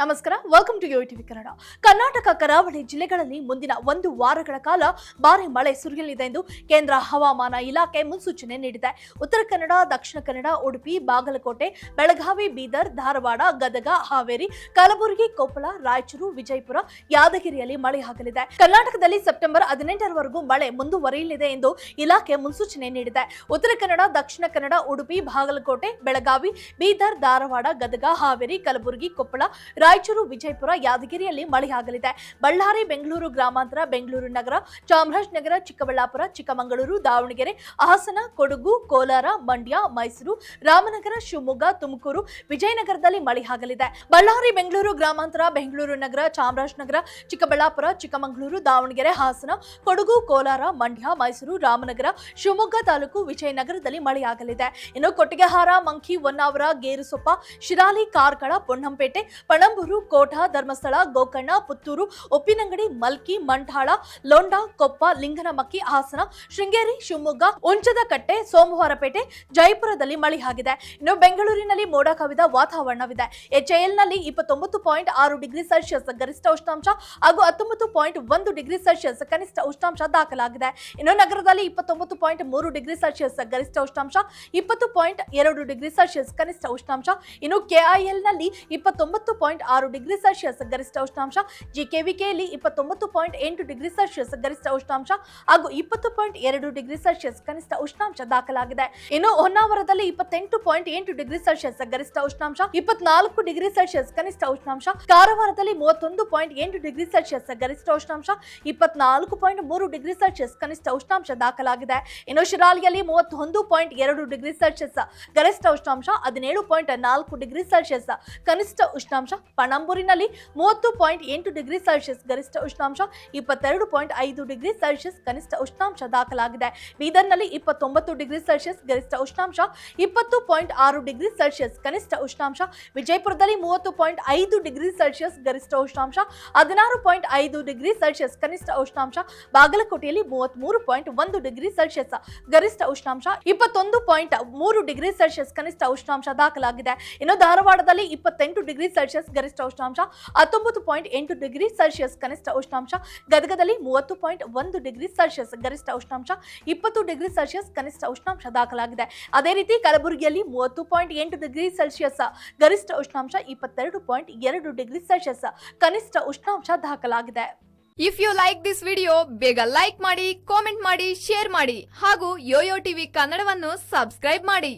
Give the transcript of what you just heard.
ನಮಸ್ಕಾರ welcome to Yo TV Kannada. Karnataka, ಕರಾವಳಿ ಜಿಲ್ಲೆಗಳಲ್ಲಿ ಮುಂದಿನ ಒಂದು ವಾರಗಳ ಕಾಲ ಭಾರಿ ಮಳೆ ಸುರಿಯಲಿದೆ ಎಂದು ಕೇಂದ್ರ ಹವಾಮಾನ ಇಲಾಖೆ ಮುನ್ಸೂಚನೆ ನೀಡಿದೆ. ಉತ್ತರ ಕನ್ನಡ, ದಕ್ಷಿಣ ಕನ್ನಡ, ಉಡುಪಿ, ಬಾಗಲಕೋಟೆ, ಬೆಳಗಾವಿ, ಬೀದರ್, ಧಾರವಾಡ, ಗದಗ, ಹಾವೇರಿ, ಕಲಬುರಗಿ, ಕೊಪ್ಪಳ, ರಾಯಚೂರು, ವಿಜಯಪುರ, ಯಾದಗಿರಿಯಲ್ಲಿ ಮಳೆಯಾಗಲಿದೆ ಕರ್ನಾಟಕದಲ್ಲಿ ಸೆಪ್ಟೆಂಬರ್ ಹದಿನೆಂಟರವರೆಗೂ ಮಳೆ ಮುಂದುವರಿಯಲಿದೆ ಎಂದು ಇಲಾಖೆ ಮುನ್ಸೂಚನೆ ನೀಡಿದೆ. ಉತ್ತರ ಕನ್ನಡ, ದಕ್ಷಿಣ ಕನ್ನಡ, ಉಡುಪಿ, ಬಾಗಲಕೋಟೆ, ಬೆಳಗಾವಿ, ಬೀದರ್, ಧಾರವಾಡ, ಗದಗ, ಹಾವೇರಿ, ಕಲಬುರಗಿ, ಕೊಪ್ಪಳ ರಾಯಚೂರು ವಿಜಯಪುರ ಯಾದಗಿರಿಯಲ್ಲಿ ಮಳೆಯಾಗಲಿದೆ. ಬಳ್ಳಾರಿ, ಬೆಂಗಳೂರು ಗ್ರಾಮಾಂತರ, ಬೆಂಗಳೂರು ನಗರ ಚಾಮರಾಜನಗರ ಚಿಕ್ಕಬಳ್ಳಾಪುರ, ಚಿಕ್ಕಮಗಳೂರು, ದಾವಣಗೆರೆ, ಹಾಸನ, ಕೊಡಗು, ಕೋಲಾರ, ಮಂಡ್ಯ, ಮೈಸೂರು, ರಾಮನಗರ, ಶಿವಮೊಗ್ಗ, ತುಮಕೂರು, ವಿಜಯನಗರದಲ್ಲಿ ಮಳೆಯಾಗಲಿದೆ. ಬಳ್ಳಾರಿ, ಬೆಂಗಳೂರು ಗ್ರಾಮಾಂತರ, ಬೆಂಗಳೂರು ನಗರ ಚಾಮರಾಜನಗರ ಚಿಕ್ಕಬಳ್ಳಾಪುರ, ಚಿಕ್ಕಮಗಳೂರು, ದಾವಣಗೆರೆ, ಹಾಸನ, ಕೊಡಗು, ಕೋಲಾರ, ಮಂಡ್ಯ, ಮೈಸೂರು, ರಾಮನಗರ, ಶಿವಮೊಗ್ಗ ತಾಲೂಕು ವಿಜಯನಗರದಲ್ಲಿ ಮಳೆಯಾಗಲಿದೆ. ಇನ್ನು ಕೊಟ್ಟಿಗೆಹಾರ, ಮಂಕಿ, ಹೊನ್ನಾವರ, ಗೇರುಸೊಪ್ಪ, ಶಿರಾಲಿ, ಕಾರ್ಕಳ, ಪೊನ್ನಂಪೇಟೆ ಪಣಂಬೂರು ಕೋಟ, ಧರ್ಮಸ್ಥಳ, ಗೋಕರ್ಣ, ಪುತ್ತೂರು, ಉಪ್ಪಿನಂಗಡಿ, ಮಲ್ಕಿ, ಮಂಠಾಳ, ಲೊಂಡ, ಕೊಪ್ಪ, ಲಿಂಗನಮಕ್ಕಿ ಹಾಸನ, ಶೃಂಗೇರಿ, ಶಿವಮೊಗ್ಗ ಉಂಚದಕಟ್ಟೆ ಸೋಮವಾರಪೇಟೆ ಜಯಪುರದಲ್ಲಿ ಮಳೆಯಾಗಿದೆ ಇನ್ನು ಬೆಂಗಳೂರಿನಲ್ಲಿ ಮೋಡ ಕವಿದ ವಾತಾವರಣವಿದೆ. ಎಚ್ಎಎಲ್ನಲ್ಲಿ ಇಪ್ಪತ್ತೊಂಬತ್ತು ಪಾಯಿಂಟ್ ಆರು ಡಿಗ್ರಿ ಸೆಲ್ಸಿಯಸ್ ಗರಿಷ್ಠ ಉಷ್ಣಾಂಶ ಹಾಗೂ ಹತ್ತೊಂಬತ್ತು ಪಾಯಿಂಟ್ ಒಂದು ಡಿಗ್ರಿ ಸೆಲ್ಸಿಯಸ್ ಕನಿಷ್ಠ ಉಷ್ಣಾಂಶ ದಾಖಲಾಗಿದೆ. ಇನ್ನು ನಗರದಲ್ಲಿ ಇಪ್ಪತ್ತೊಂಬತ್ತು ಪಾಯಿಂಟ್ ಮೂರು ಡಿಗ್ರಿ ಸೆಲ್ಸಿಯಸ್ ಗರಿಷ್ಠ ಉಷ್ಣಾಂಶ, ಇಪ್ಪತ್ತು ಪಾಯಿಂಟ್ ಎರಡು ಡಿಗ್ರಿ ಸೆಲ್ಸಿಯಸ್ ಕನಿಷ್ಠ ಉಷ್ಣಾಂಶ. ಇನ್ನು ಕೆಐಎಲ್ನಲ್ಲಿ ಇಪ್ಪತ್ತೊಂಬತ್ತು ಪಾಯಿಂಟ್ ಆರು ಡಿಗ್ರಿ ಸೆಲ್ಸಿಯಸ್ ಗರಿಷ್ಠ ಉಷ್ಣಾಂಶ ಜಿಕೆವಿಕೆಯಲ್ಲಿ ಇಪ್ಪತ್ತೊಂಬತ್ತು ಪಾಯಿಂಟ್ ಎಂಟು ಡಿಗ್ರಿ ಸೆಲ್ಸಿಯಸ್ ಗರಿಷ್ಠ ಉಷ್ಣಾಂಶ ಹಾಗೂ ಇಪ್ಪತ್ತು ಪಾಯಿಂಟ್ ಎರಡು ಡಿಗ್ರಿ ಸೆಲ್ಸಿಯಸ್ ಕನಿಷ್ಠ ಉಷ್ಣಾಂಶ ದಾಖಲಾಗಿದೆ. ಇನ್ನು ಹೊನ್ನಾವರದಲ್ಲಿ ಇಪ್ಪತ್ತೆಂಟು ಪಾಯಿಂಟ್ ಎಂಟು ಡಿಗ್ರಿ ಸೆಲ್ಸಿಯಸ್ ಗರಿಷ್ಠ ಉಷ್ಣಾಂಶ, ಇಪ್ಪತ್ನಾಲ್ಕು ಡಿಗ್ರಿ ಸೆಲ್ಸಿಯಸ್ ಕನಿಷ್ಠ ಉಷ್ಣಾಂಶ, ಕಾರವಾರದಲ್ಲಿ ಮೂವತ್ತೊಂದು ಪಾಯಿಂಟ್ ಎಂಟು ಡಿಗ್ರಿ ಸೆಲ್ಸಿಯಸ್ ಗರಿಷ್ಠ ಉಷ್ಣಾಂಶ, ಇಪ್ಪತ್ನಾಲ್ಕು ಪಾಯಿಂಟ್ ಮೂರು ಡಿಗ್ರಿ ಸೆಲ್ಸಿಯಸ್ ಕನಿಷ್ಠ ಉಷ್ಣಾಂಶ ದಾಖಲಾಗಿದೆ. ಇನ್ನು ಶಿರಾಲಿಯಲ್ಲಿ ಮೂವತ್ತೊಂದು ಪಾಯಿಂಟ್ ಎರಡು ಡಿಗ್ರಿ ಸೆಲ್ಸಿಯಸ್ ಗರಿಷ್ಠ ಉಷ್ಣಾಂಶ, ಹದಿನೇಳು ಪಾಯಿಂಟ್ ನಾಲ್ಕು ಡಿಗ್ರಿ ಸೆಲ್ಸಿಯಸ್ ಕನಿಷ್ಠ ಉಷ್ಣಾಂಶ ಪಣಂಬೂರಿನಲ್ಲಿ ಮೂವತ್ತು ಪಾಯಿಂಟ್ ಎಂಟು ಡಿಗ್ರಿ ಸೆಲ್ಸಿಯಸ್ ಗರಿಷ್ಠ ಉಷ್ಣಾಂಶ, ಇಪ್ಪತ್ತೆರಡು ಪಾಯಿಂಟ್ ಐದು ಡಿಗ್ರಿ ಸೆಲ್ಸಿಯಸ್ ಕನಿಷ್ಠ ಉಷ್ಣಾಂಶ ದಾಖಲಾಗಿದೆ. ಬೀದರ್ನಲ್ಲಿ ಇಪ್ಪತ್ತೊಂಬತ್ತು ಡಿಗ್ರಿ ಸೆಲ್ಸಿಯಸ್ ಗರಿಷ್ಠ ಉಷ್ಣಾಂಶ, ಇಪ್ಪತ್ತು ಪಾಯಿಂಟ್ ಆರು ಡಿಗ್ರಿ ಸೆಲ್ಸಿಯಸ್ ಕನಿಷ್ಠ ಉಷ್ಣಾಂಶ, ವಿಜಯಪುರದಲ್ಲಿ ಮೂವತ್ತು ಪಾಯಿಂಟ್ ಐದು ಡಿಗ್ರಿ ಸೆಲ್ಸಿಯಸ್ ಗರಿಷ್ಠ ಉಷ್ಣಾಂಶ, ಹದಿನಾರು ಪಾಯಿಂಟ್ ಐದು ಡಿಗ್ರಿ ಸೆಲ್ಸಿಯಸ್ ಕನಿಷ್ಠ ಉಷ್ಣಾಂಶ, ಬಾಗಲಕೋಟೆಯಲ್ಲಿ ಮೂವತ್ಮೂರು ಪಾಯಿಂಟ್ ಒಂದು ಡಿಗ್ರಿ ಸೆಲ್ಸಿಯಸ್ ಗರಿಷ್ಠ ಉಷ್ಣಾಂಶ, ಇಪ್ಪತ್ತೊಂದು ಪಾಯಿಂಟ್ ಮೂರು ಡಿಗ್ರಿ ಸೆಲ್ಸಿಯಸ್ ಕನಿಷ್ಠ ಉಷ್ಣಾಂಶ ದಾಖಲಾಗಿದೆ. ಇನ್ನು ಧಾರವಾಡದಲ್ಲಿ ಇಪ್ಪತ್ತೆಂಟು ಡಿಗ್ರಿ ಸೆಲ್ಸಿಯಸ್ ಗರಿಷ್ಠ ಉಷ್ಣಾಂಶ ಹತ್ತೊಂಬತ್ತು ಪಾಯಿಂಟ್ ಎಂಟು ಡಿಗ್ರಿ ಸೆಲ್ಸಿಯಸ್ ಕನಿಷ್ಠ ಉಷ್ಣಾಂಶ ಗದಗದಲ್ಲಿ ಮೂವತ್ತು ಪಾಯಿಂಟ್ ಒಂದು ಡಿಗ್ರಿ ಸೆಲ್ಸಿಯಸ್ ಗರಿಷ್ಠ ಉಷ್ಣಾಂಶ ಇಪ್ಪತ್ತು ಡಿಗ್ರಿ ಸೆಲ್ಸಿಯಸ್ ಕನಿಷ್ಠ ಉಷ್ಣಾಂಶ ದಾಖಲಾಗಿದೆ. ಅದೇ ರೀತಿ ಕಲಬುರಗಿಯಲ್ಲಿ ಮೂವತ್ತು ಪಾಯಿಂಟ್ ಎಂಟು ಡಿಗ್ರಿ ಸೆಲ್ಸಿಯಸ್ ಗರಿಷ್ಠ ಉಷ್ಣಾಂಶ ಇಪ್ಪತ್ತೆರಡು ಪಾಯಿಂಟ್ ಎರಡು ಡಿಗ್ರಿ ಸೆಲ್ಸಿಯಸ್ ಕನಿಷ್ಠ ಉಷ್ಣಾಂಶ ದಾಖಲಾಗಿದೆ. If you like this video ಬೇಗ ಲೈಕ್ ಮಾಡಿ ಕಾಮೆಂಟ್ ಮಾಡಿ ಶೇರ್ ಮಾಡಿ ಹಾಗೂ ಯೋಯೋ ಟಿವಿ ಕನ್ನಡವನ್ನು ಸಬ್ಸ್ಕ್ರೈಬ್ ಮಾಡಿ.